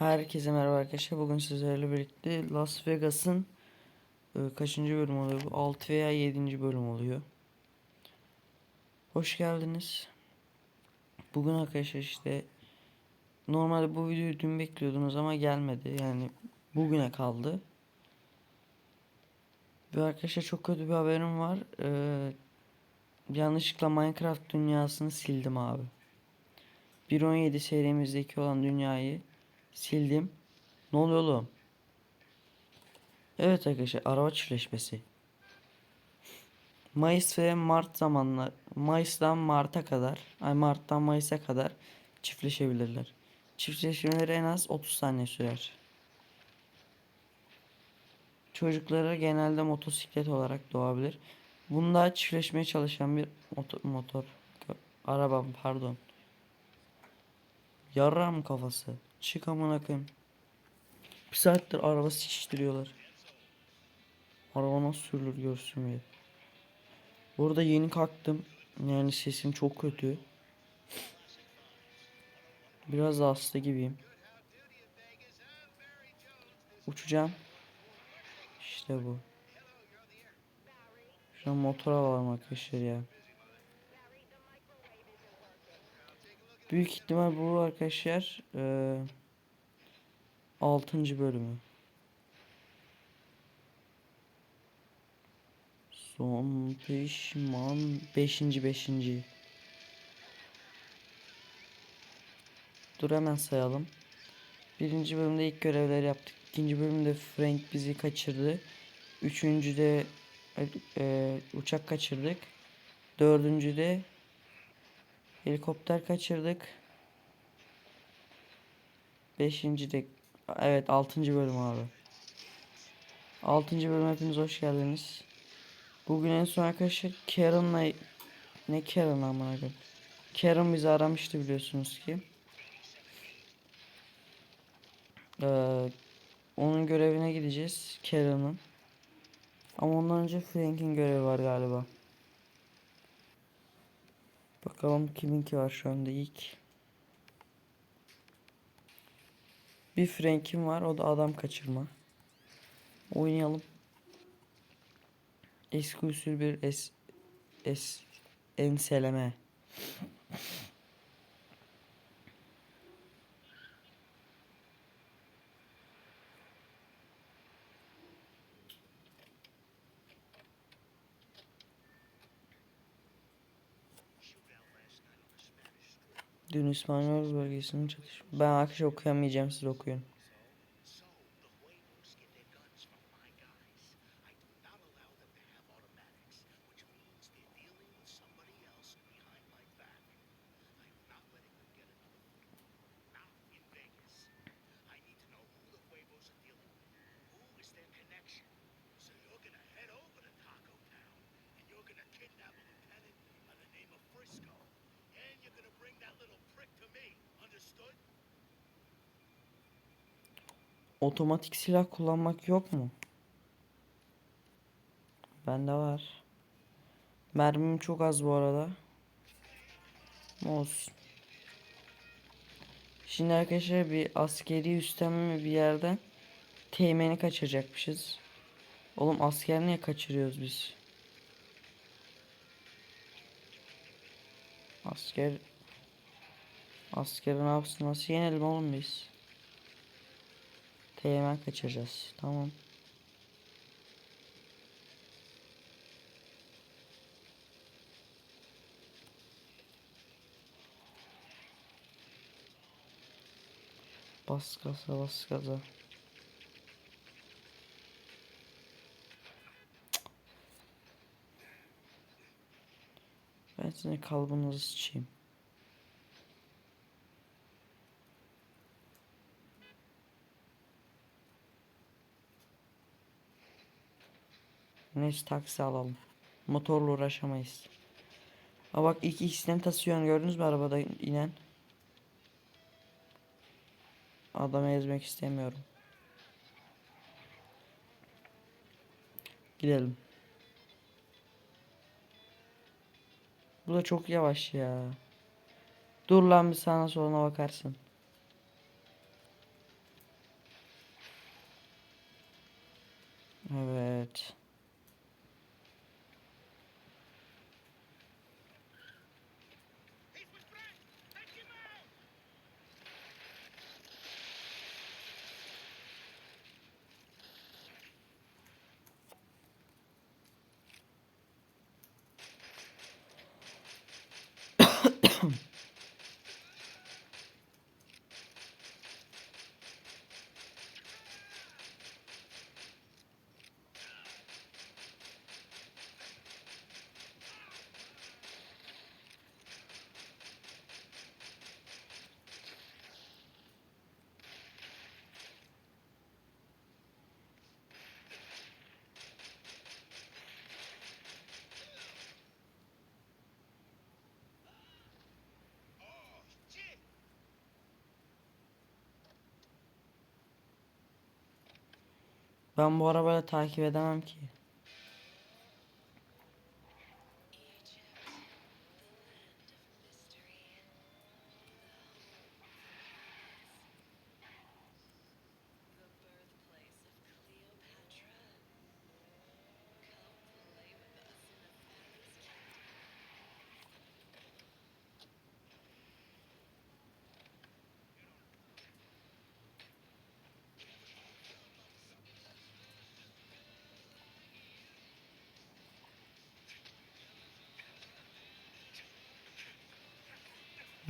Herkese merhaba arkadaşlar. Bugün sizlerle birlikte Las Vegas'ın e, kaçıncı bölüm oluyor? bu? 6 veya 7. bölüm oluyor. Hoş geldiniz. Bugün arkadaşlar işte normalde bu videoyu dün bekliyordunuz ama gelmedi. Yani bugüne kaldı. Ve arkadaşlar çok kötü bir haberim var. Ee, yanlışlıkla Minecraft dünyasını sildim abi. 1.17 serimizdeki olan dünyayı sildim. Ne oluyor oğlum? Evet arkadaşlar araba çiftleşmesi. Mayıs ve Mart zamanlar Mayıs'tan Mart'a kadar ay Mart'tan Mayıs'a kadar çiftleşebilirler. Çiftleşmeleri en az 30 saniye sürer. Çocukları genelde motosiklet olarak doğabilir. Bunda çiftleşmeye çalışan bir motor, motor araba pardon. Yarram kafası. Çık amına koyayım. Bir saattir araba sıkıştırıyorlar. Araba nasıl sürülür görsün bir. Burada yeni kalktım. Yani sesim çok kötü. Biraz hasta gibiyim. Uçacağım. İşte bu. Şu an motor alalım arkadaşlar ya. Büyük ihtimal bu arkadaşlar eee 6. bölümü. Son pişman 5. 5. Dur hemen sayalım. Birinci bölümde ilk görevleri yaptık. İkinci bölümde Frank bizi kaçırdı. Üçüncüde e, e, uçak kaçırdık. Dördüncüde helikopter kaçırdık. Beşinci de evet altıncı bölüm abi. Altıncı bölüm hepiniz hoş geldiniz. Bugün en son arkadaşlar Karen'la ne Karen amına koyayım. Karen bizi aramıştı biliyorsunuz ki. Ee, onun görevine gideceğiz Karen'ın. Ama ondan önce Frank'in görevi var galiba. Bakalım kiminki var şu anda ilk. Bir Frank'im var o da adam kaçırma. Oynayalım. Eski usul bir es, es enseleme. Dün İspanyol bölgesinin çatışma. Ben arkadaşlar okuyamayacağım siz okuyun. Otomatik silah kullanmak yok mu? Bende var. Mermim çok az bu arada. Olsun. Şimdi arkadaşlar bir askeri üstlenme bir yerden teğmeni kaçıracakmışız. Oğlum asker niye kaçırıyoruz biz? Asker Askeri ne yapsın? Nasıl yenelim oğlum biz? Teğmen kaçıracağız. Tamam. Bas gaza bas gaza. Ben sizin kalbinizi sıçayım. Neyse taksi alalım. Motorla uğraşamayız. Ha bak ilk ikisini tasıyor gördünüz mü arabada inen? Adamı ezmek istemiyorum. Gidelim. Bu da çok yavaş ya. Dur lan bir sana soluna bakarsın. Evet. Ben bu arabayla takip edemem ki.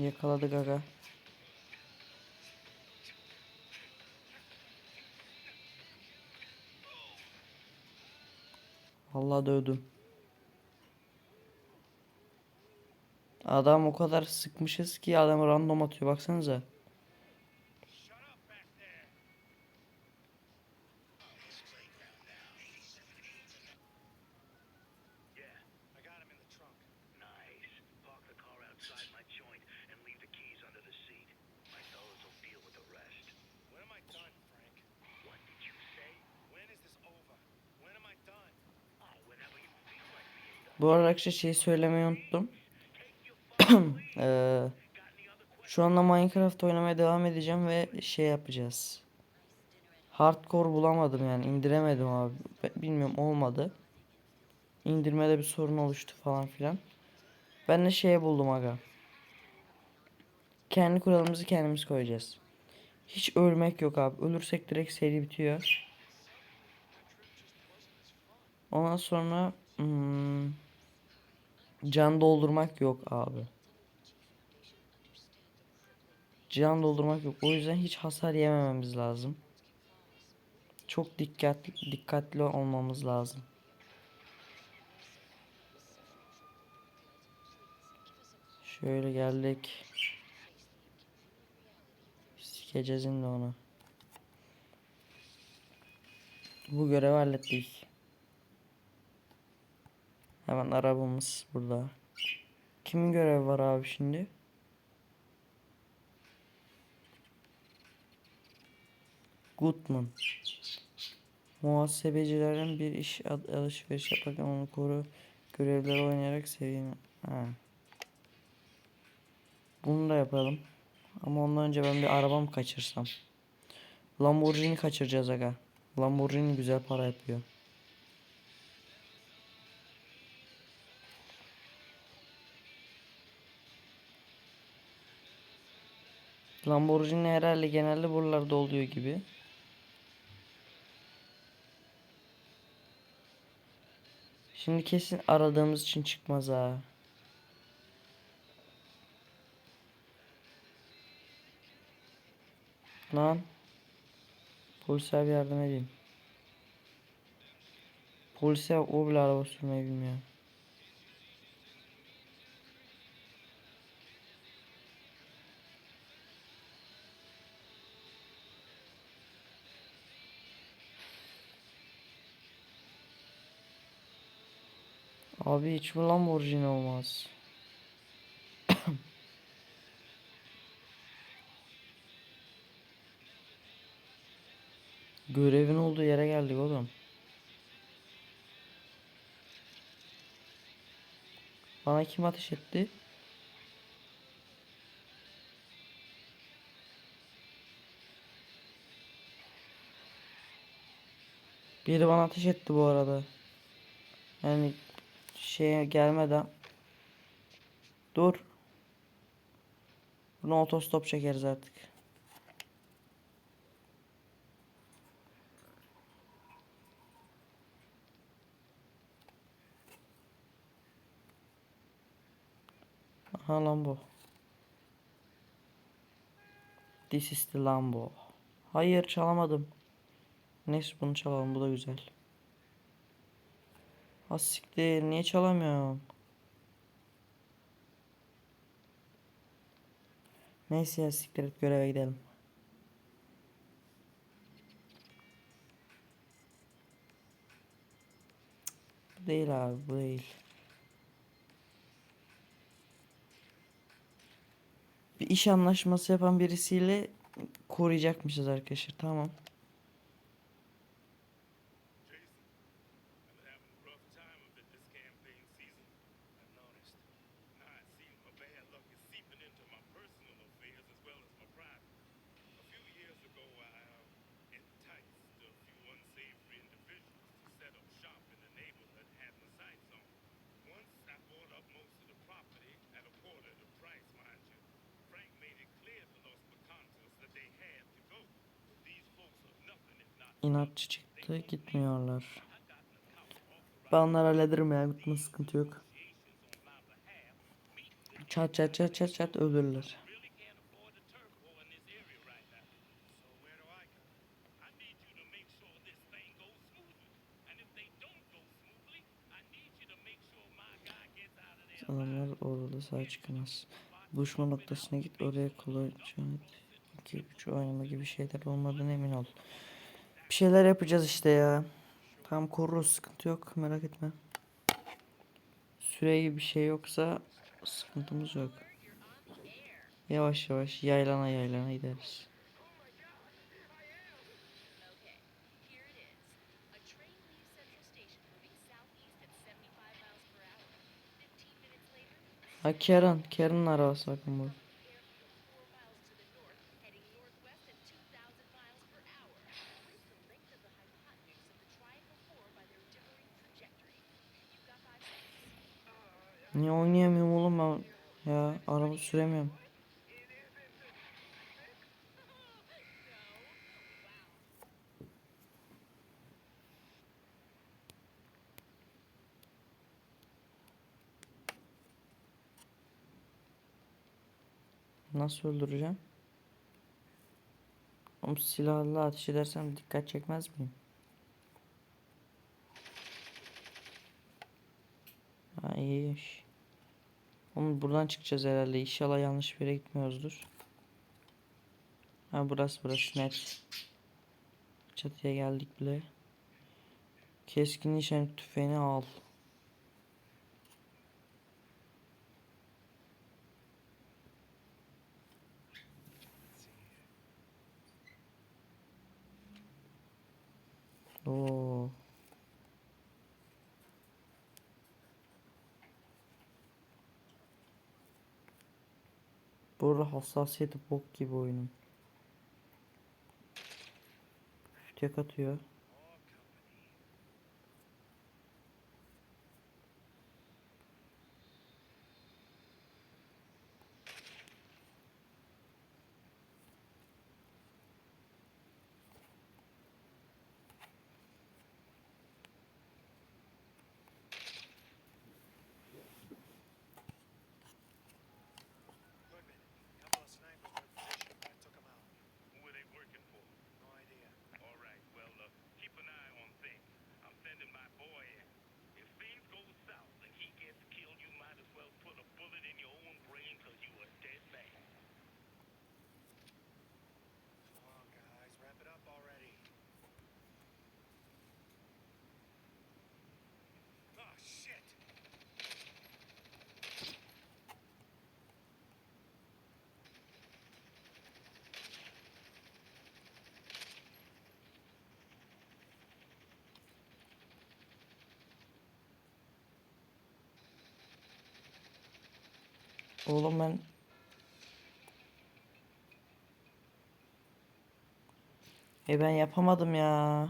Yakaladık aga. Vallahi dövdüm. Adam o kadar sıkmışız ki adam random atıyor baksanıza. Bu arada şeyi söylemeyi unuttum. Eee, şu anda Minecraft oynamaya devam edeceğim ve şey yapacağız. Hardcore bulamadım yani indiremedim abi. Bilmiyorum olmadı. İndirmede bir sorun oluştu falan filan. Ben de şey buldum aga. Kendi kuralımızı kendimiz koyacağız. Hiç ölmek yok abi. Ölürsek direkt seri bitiyor. Ondan sonra hmm, can doldurmak yok abi. Can doldurmak yok. O yüzden hiç hasar yemememiz lazım. Çok dikkatli dikkatli olmamız lazım. Şöyle geldik. Sikeceğiz şimdi onu. Bu görevi hallettik. Hemen arabamız burada. Kimin görevi var abi şimdi? Goodman. Muhasebecilerin bir iş alışveriş yaparken onu koru görevleri oynayarak seveyim. Ha. Bunu da yapalım. Ama ondan önce ben bir arabam kaçırsam. Lamborghini kaçıracağız aga. Lamborghini güzel para yapıyor. Lamborghini herhalde genelde buralarda oluyor gibi. Şimdi kesin aradığımız için çıkmaz ha. Lan. Polise bir yardım edeyim. Polise o bile araba sürmeyi bilmiyor. Abi hiç mi Lamborghini olmaz? Görevin olduğu yere geldik oğlum. Bana kim ateş etti? Biri bana ateş etti bu arada. Yani şeye gelmeden. Dur. Bunu otostop çekeriz artık. Aha Lambo. This is the Lambo. Hayır çalamadım. Neyse bunu çalalım bu da güzel. Ha siktir niye çalamıyorum? Neyse ya siktir et göreve gidelim. Bu değil abi bu değil. Bir iş anlaşması yapan birisiyle koruyacakmışız arkadaşlar tamam. İnatçı çıktı gitmiyorlar. Ben onları hallederim ya gitme sıkıntı yok. Çat çat çat çat çat ölürler. Adamlar orada sağ çıkamaz. Buluşma noktasına git oraya kolayca 2 3 oynama gibi şeyler olmadığına emin ol. Bir şeyler yapacağız işte ya. Tam koruruz sıkıntı yok merak etme. Süre gibi bir şey yoksa sıkıntımız yok. Yavaş yavaş yaylana yaylana gideriz. Okay, here it is. A train leaves Central Station moving southeast at 75 miles per hour. 15 minutes later, Ha Karen, Karen'ın arabası bakın bu. Niye oynayamıyorum oğlum ben? Ya araba süremiyorum. Nasıl öldüreceğim? Oğlum silahla ateş edersem dikkat çekmez miyim? Ha iyiymiş. Oğlum buradan çıkacağız herhalde. İnşallah yanlış bir yere gitmiyoruzdur. Ha burası burası net. Çatıya geldik bile. Keskin nişan tüfeğini al. Oo. Bu arada hassasiyeti bok gibi oyunun. Tek atıyor. Oğlum ben E ben yapamadım ya.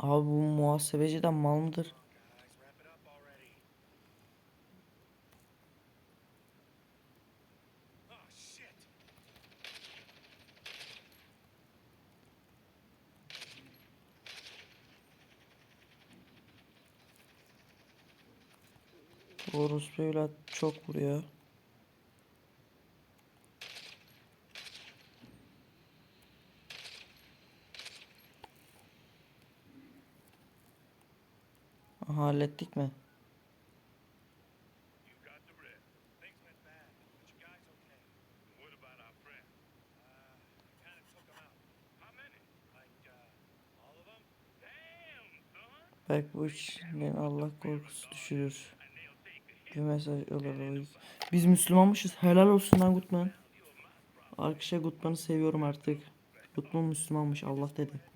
Come on, Abi bu muhasebeci de mal mıdır? Orospu evlat çok vuruyor. Them? Damn, son. Belki bu içinden Allah korkusu düşürür. Bir mesaj alırız. Biz Müslümanmışız. Helal olsun lan Gutman. Arkadaşlar Gutman'ı seviyorum artık. Gutman Müslümanmış. Allah dedi.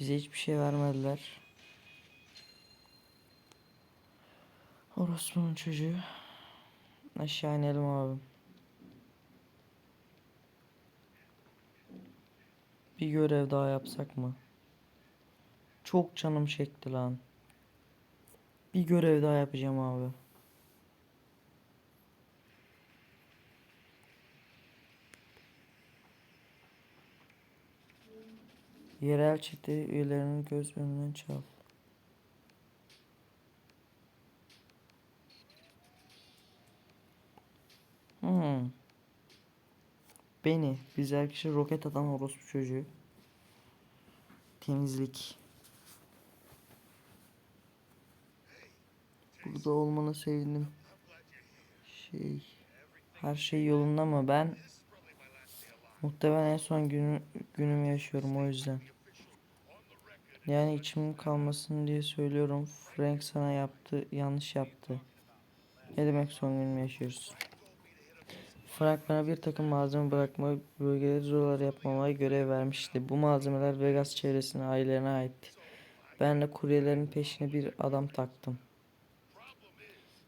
Bize hiçbir şey vermediler. Orospu'nun çocuğu. Aşağı inelim abi. Bir görev daha yapsak mı? Çok canım çekti lan. Bir görev daha yapacağım abi. Yerel çete üyelerinin göz önünden çal. Hmm. Beni, biz arkadaşlar roket atan orospu çocuğu. Temizlik. Burada olmana sevindim. Şey, her şey yolunda mı? Ben muhtemelen en son günü, günümü yaşıyorum o yüzden. Yani içimin kalmasın diye söylüyorum. Frank sana yaptı, yanlış yaptı. Ne demek son günümü yaşıyoruz? Frank bana bir takım malzeme bırakma, bölgeleri zorlar yapmamaya görev vermişti. Bu malzemeler Vegas çevresine, ailelerine aitti. Ben de kuryelerin peşine bir adam taktım.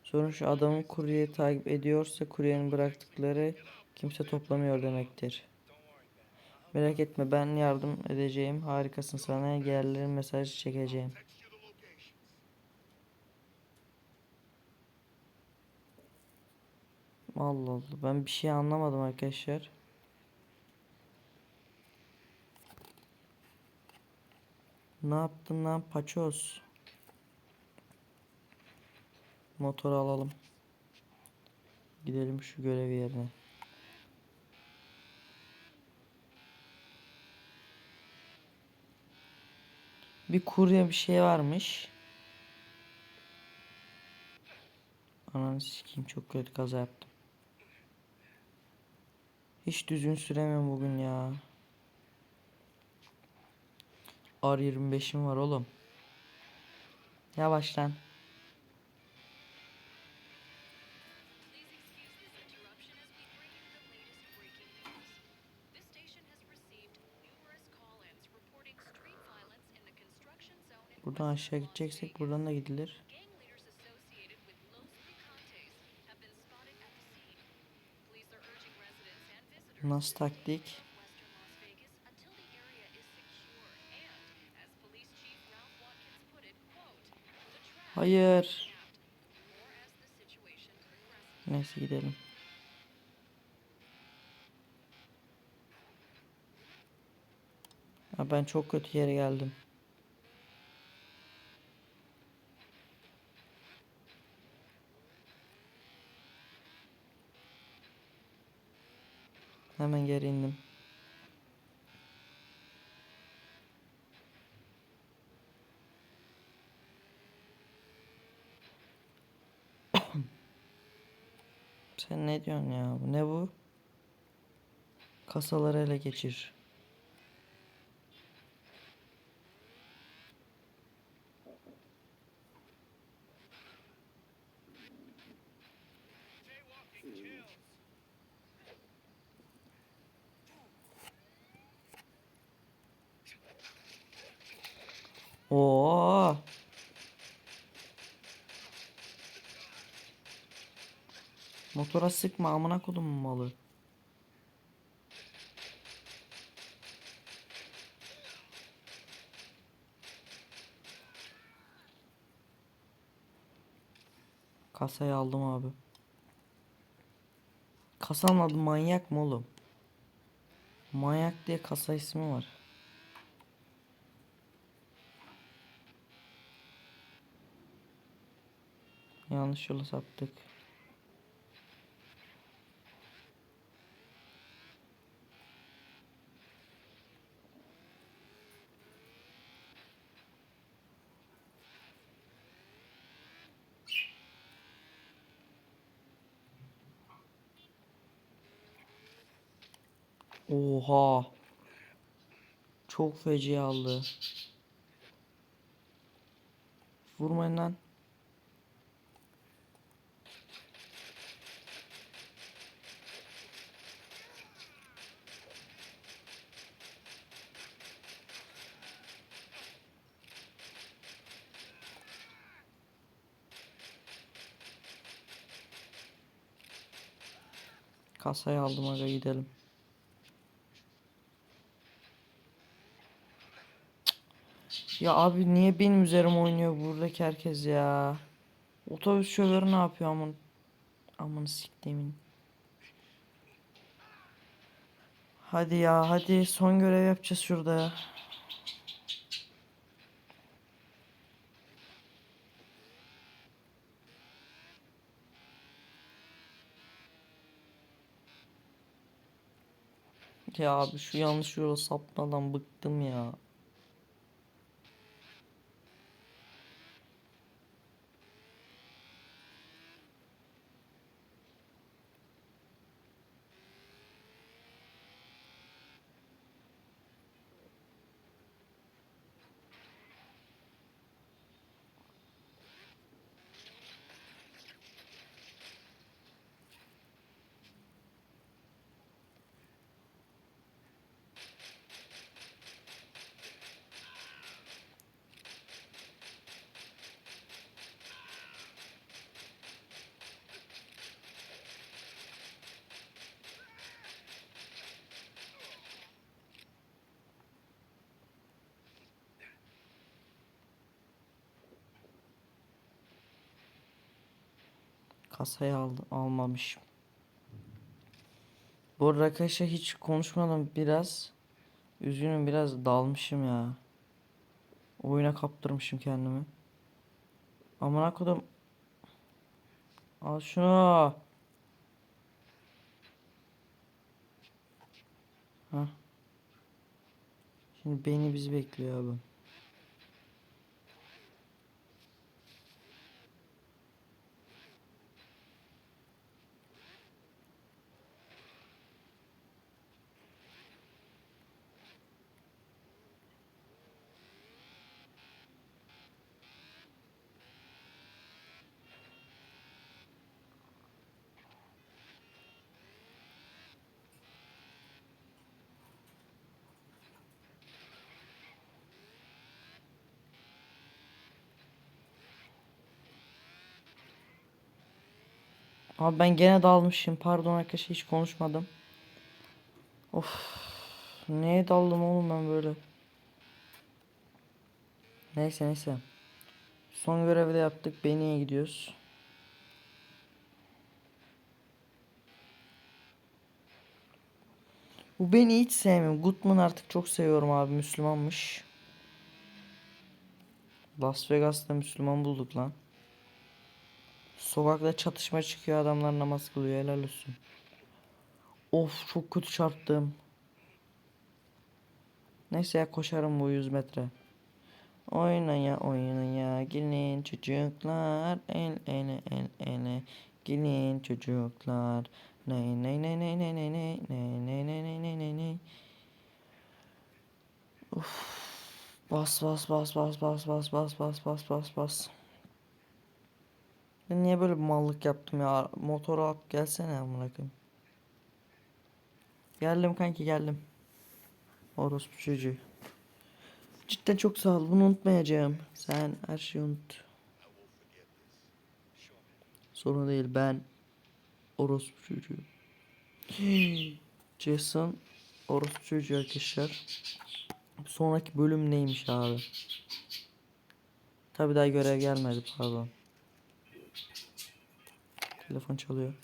Sorun şu adamın kuryeyi takip ediyorsa kuryenin bıraktıkları kimse toplamıyor demektir. Merak etme ben yardım edeceğim. Harikasın sana yerlerin mesajı çekeceğim. Allah Allah ben bir şey anlamadım arkadaşlar. Ne yaptın lan paçoz? Motoru alalım. Gidelim şu görev yerine. Bir kurye bir şey varmış. Ananı sikeyim çok kötü kaza yaptım. Hiç düzgün süremiyorum bugün ya. R25'im var oğlum. Yavaş lan. Chief Ralph Watkins put it, quote, "The trash Hayır. snapped more as the situation progresses." Neyse gidelim. Ha, ben çok kötü yere geldim. Sen ne diyorsun ya? Bu Ne bu? Kasaları ele geçir. Motora sıkma amına kodum malı. Kasayı aldım abi. Kasanın adı manyak mı oğlum? Manyak diye kasa ismi var. Yanlış yola saptık. Oha. Çok feci aldı. Vurmayın lan. Kasayı aldım aga gidelim. Ya abi niye benim üzerim oynuyor buradaki herkes ya? Otobüs şoförü ne yapıyor amın? Amını siktiğimin. Hadi ya hadi son görev yapacağız şurada ya. Ya abi şu yanlış yola sapmadan bıktım ya. Kasayı aldı, almamışım. Bu arada arkadaşlar hiç konuşmadım biraz. Üzgünüm biraz dalmışım ya. Oyuna kaptırmışım kendimi. Amına kodum. Al şunu. Hah. Şimdi beni bizi bekliyor abi. Abi ben gene dalmışım. Pardon arkadaşlar hiç konuşmadım. Of. Neye daldım oğlum ben böyle? Neyse neyse. Son görevi de yaptık. Beniye gidiyoruz. Bu beni hiç sevmiyorum. Gutman artık çok seviyorum abi. Müslümanmış. Las Vegas'ta Müslüman bulduk lan. Sokakta çatışma çıkıyor adamlar namaz kılıyor helal olsun. Of çok kötü çarptım. Neyse ya koşarım bu 100 metre. Oyna ya oyna ya gelin çocuklar el ele el ele gelin çocuklar ne ne ne ne ne ne ne ne ne ne ne ne ne ne Uf. Bas bas bas bas bas bas bas bas bas bas bas Niye böyle bir mallık yaptım ya motoru al gelsene amına koyayım Geldim kanki geldim Orospu çocuğu Cidden çok sağ ol. Bunu unutmayacağım. Sen her şeyi unut. Sorun değil. Ben orospu çocuğu. Jason orospu çocuğu arkadaşlar. Sonraki bölüm neymiş abi? Tabi daha görev gelmedi pardon. Telefon çalıyor.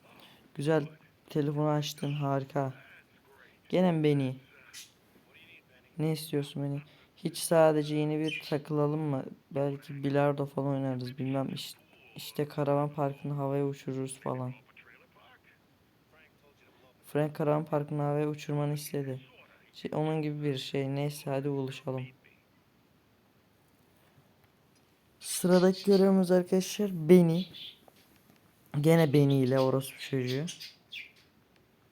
Güzel. Telefonu açtın harika. Gene beni? Ne istiyorsun beni? Hiç sadece yeni bir takılalım mı? Belki bilardo falan oynarız bilmem iş- işte karavan parkını havaya uçururuz falan. Frank karavan parkını havaya uçurmanı istedi. Şey, onun gibi bir şey. Neyse hadi buluşalım. Sıradaki görevimiz arkadaşlar beni. Gene beni ile orospu çocuğu.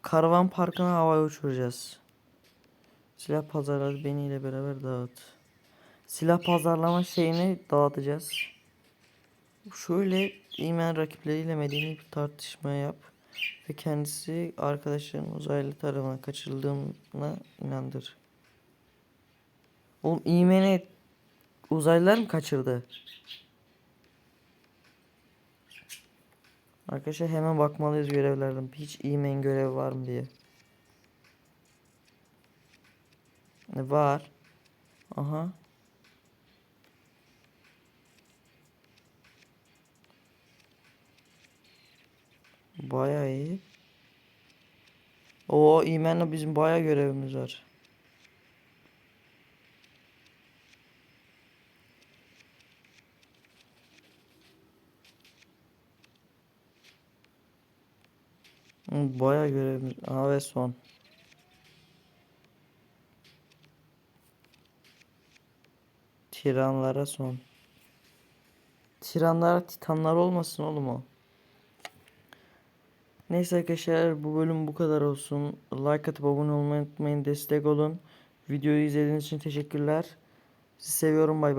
Karavan parkına havaya uçuracağız. Silah pazarları beni ile beraber dağıt. Silah pazarlama şeyini dağıtacağız. Şöyle imen rakipleriyle medeni bir tartışma yap. Ve kendisi arkadaşlarının uzaylı tarafından kaçırıldığına inandır. Oğlum imeni uzaylılar mı kaçırdı? Arkadaşlar hemen bakmalıyız görevlerden. Hiç e-mail görevi var mı diye. Ne var? Aha. Bayağı iyi. O e bizim bayağı görevimiz var. Hı, Bayağı görevimiz. Aa ve son. Tiranlara son. Tiranlara titanlar olmasın oğlum o. Neyse arkadaşlar bu bölüm bu kadar olsun. Like atıp abone olmayı unutmayın. Destek olun. Videoyu izlediğiniz için teşekkürler. Sizi seviyorum bay bay.